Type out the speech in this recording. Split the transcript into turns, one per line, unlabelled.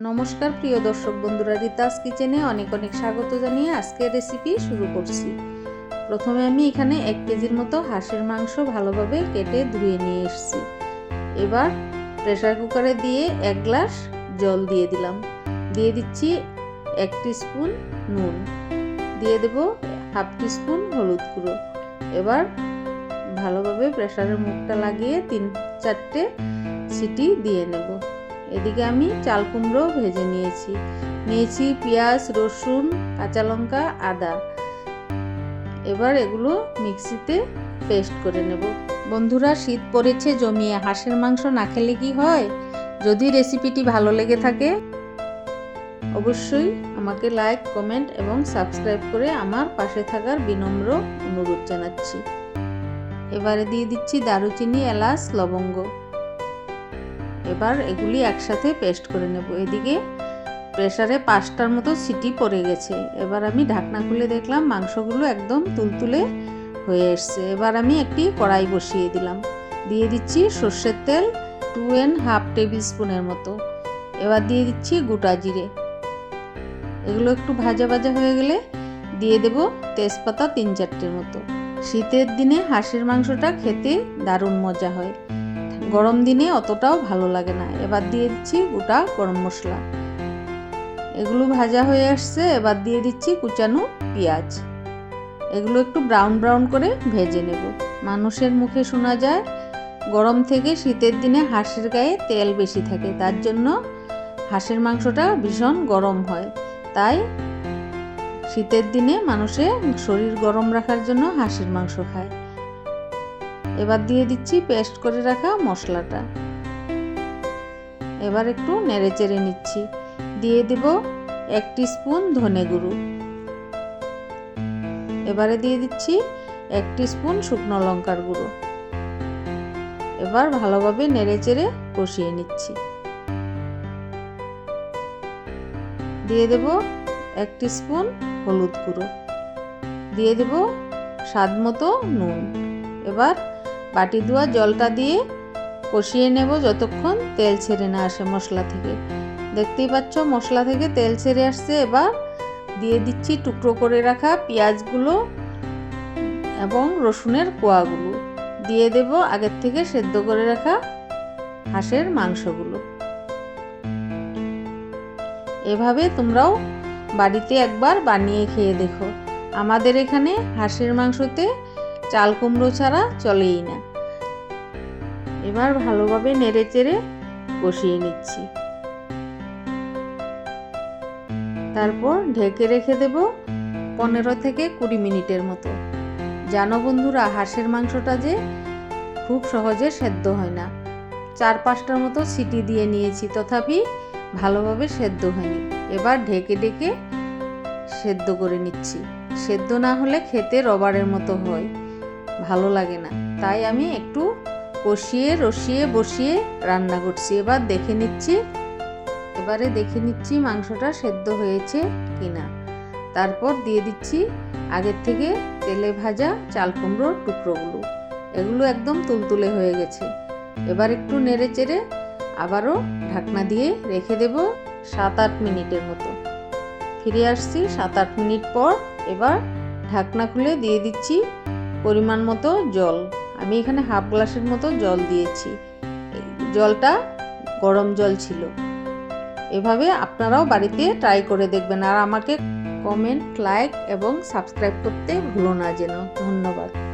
নমস্কার, প্রিয় দর্শক বন্ধুরা, রিতাস কিচেনে অনেক অনেক স্বাগত জানিয়ে আজকের রেসিপি শুরু করছি। প্রথমে আমি এখানে এক কেজির মতো হাঁসের মাংস ভালোভাবে কেটে ধুয়ে নিয়ে এসেছি। এবার প্রেশার কুকারে দিয়ে এক গ্লাস জল দিয়ে দিলাম। দিয়ে দিচ্ছি এক স্পুন নুন। দিয়ে দেব হাফ স্পুন হলুদ গুঁড়ো। এবার ভালোভাবে প্রেশারের মুখটা লাগিয়ে তিন চারটে সিটি দিয়ে নেব। এদিকে আমি চাল কুমড়ো ভেজে নিয়েছি। নিয়েছি পেঁয়াজ, রসুন, কাঁচা লঙ্কা, আদা। এবার এগুলো মিক্সিতে পেস্ট করে নেব। বন্ধুরা, শীত পড়েছে, জমিয়ে হাঁসের মাংস না খেলে কি হয়? যদি রেসিপিটি ভালো লেগে থাকে, অবশ্যই আমাকে লাইক, কমেন্ট এবং সাবস্ক্রাইব করে আমার পাশে থাকার বিনম্র অনুরোধ জানাচ্ছি। এবারে দিয়ে দিচ্ছি দারুচিনি এলাচ, লবঙ্গ। এবার এগুলি একসাথে পেস্ট করে নেব। এদিকে প্রেসারে পাঁচটার মতো সিটি পড়ে গেছে। এবার আমি ঢাকনা খুলে দেখলাম মাংসগুলো একদম তুলতুলে হয়ে এসছে। এবার আমি একটি কড়াই বসিয়ে দিলাম। দিয়ে দিচ্ছি সর্ষের তেল টু অ্যান্ড হাফ টেবিল স্পুনের মতো। এবার দিয়ে দিচ্ছি গোটা জিরে। এগুলো একটু ভাজা ভাজা হয়ে গেলে দিয়ে দেব তেজপাতা তিন চারটের মতো। শীতের দিনে হাঁসের মাংসটা খেতে দারুণ মজা হয়। গরম দিনে অতটাও ভালো লাগে না। এবার দিয়ে দিচ্ছি গোটা গরম মশলা। এগুলো ভাজা হয়ে আসছে, এবার দিয়ে দিচ্ছি কুচানো পেঁয়াজ। এগুলো একটু ব্রাউন ব্রাউন করে ভেজে নেব। মানুষের মুখে শোনা যায়, গরম থেকে শীতের দিনে হাঁসের গায়ে তেল বেশি থাকে, তার জন্য হাঁসের মাংসটা ভীষণ গরম হয়। তাই শীতের দিনে মানুষে শরীর গরম রাখার জন্য হাঁসের মাংস খায়। এবার দিয়ে দিচ্ছি পেস্ট করে রাখা মশলাটা। এবার একটু নেড়ে চেড়ে নিচ্ছি। দিয়ে দেব এক স্পুন ধনে গুঁড়ো। এবারে দিয়ে দিচ্ছি এক স্পুন শুকনো লঙ্কার গুঁড়ো। এবার ভালোভাবে নেড়ে চেড়ে কষিয়ে নিচ্ছি। দিয়ে দেব এক স্পুন হলুদ গুঁড়ো। দিয়ে দেব স্বাদ মতো নুন। এবার বাটি ধোয়া, জলটা দিয়ে কষিয়ে নেব যতক্ষণ তেল ছেড়ে না আসে মশলা থেকে। দেখতেই পাচ্ছ, মশলা থেকে তেল ছেড়ে আসছে। এবার দিয়ে দিচ্ছি টুকরো করে রাখা পেঁয়াজগুলো এবং রসুনের কোয়াগুলো। দিয়ে দেব আগের থেকে সেদ্ধ করে রাখা হাঁসের মাংসগুলো। এভাবে তোমরাও বাড়িতে একবার বানিয়ে খেয়ে দেখো। আমাদের এখানে হাঁসের মাংসতে চাল কুমড়ো ছাড়া চলেই না। এবার ভালোভাবে নেড়ে চেড়ে কষিয়ে নিচ্ছি। তারপর ঢেকে রেখে দেব পনেরো থেকে কুড়ি মিনিটের মতো। জানো বন্ধুরা, হাঁসের মাংসটা যে খুব সহজে সেদ্ধ হয় না। চার পাঁচটার মতো সিটি দিয়ে নিয়েছি, তথাপি ভালোভাবে সেদ্ধ হয়নি। এবার ঢেকে ঢেকে সেদ্ধ করে নিচ্ছি। সেদ্ধ না হলে খেতে রবারের মতো হয়। ভালো লাগে না। তাই আমি একটু কষিয়ে, রসিয়ে, বসিয়ে রান্না করছি। এবার দেখে নিচ্ছি, এবারে দেখে নিচ্ছি মাংসটা সেদ্ধ হয়েছে কিনা। তারপর দিয়ে দিচ্ছি আগের থেকে তেলে ভাজা চাল কুমড়োর টুকরোগুলো। এগুলো একদম তুলতুলে হয়ে গেছে। এবার একটু নেড়ে চেড়ে আবারও ঢাকনা দিয়ে রেখে দেব সাত আট মিনিটের মতো। ফিরে আসছি সাত আট মিনিট পর এবার ঢাকনা খুলে দিয়ে দিচ্ছি পরিমাণ মতো জল। আমি এখানে হাফ গ্লাসের মতো জল দিয়েছি। জলটা গরম জল ছিল। এভাবে আপনারাও বাড়িতে ট্রাই করে দেখবেন। আর আমাকে কমেন্ট লাইক এবং সাবস্ক্রাইব করতে ভুলো না যেন। ধন্যবাদ।